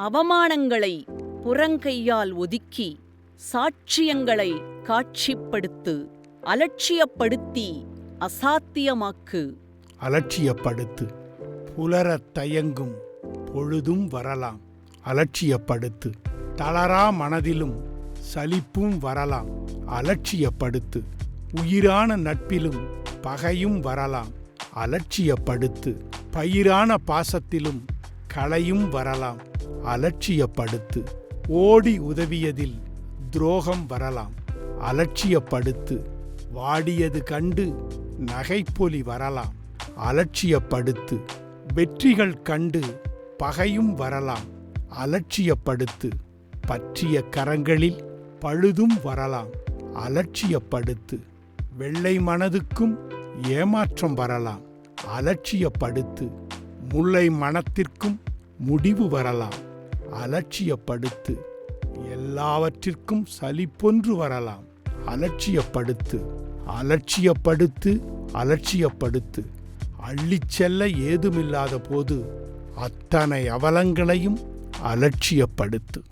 அவமானங்களை புறங்கையால் ஒதுக்கி சாட்சியங்களை காட்சிப்படுத்து அலட்சியப்படுத்தி அசாத்தியமாக்கு. அலட்சியப்படுத்து. புலரத் தயங்கும் பொழுதும் வரலாம். அலட்சியப்படுத்து. தளரா மனதிலும் சலிப்பும் வரலாம். அலட்சியப்படுத்து. உயிரான நட்பிலும் பகையும் வரலாம். அலட்சியப்படுத்து. பயிரான பாசத்திலும் களையும் வரலாம். அலட்சியப்படுத்து. ஓடி உதவியதில் துரோகம் வரலாம். அலட்சியப்படுத்து. வாடியது கண்டு நகைப்பொலி வரலாம். அலட்சியப்படுத்து. வெற்றிகள் கண்டு பகையும் வரலாம். அலட்சியப்படுத்து. பற்றிய கரங்களில் பழுதும் வரலாம். அலட்சியப்படுத்து. வெள்ளை மனதுக்கும் ஏமாற்றம் வரலாம். அலட்சியப்படுத்து. முல்லை மனத்திற்கும் முடிவு வரலாம். அலட்சியப்படுத்து. எல்லாவற்றிற்கும் சலிப்பொன்று வரலாம். அலட்சியப்படுத்து. அலட்சியப்படுத்து. அலட்சியப்படுத்து. அள்ளிச் செல்ல ஏதுமில்லாத போது அத்தனை அவலங்களையும் அலட்சியப்படுத்து.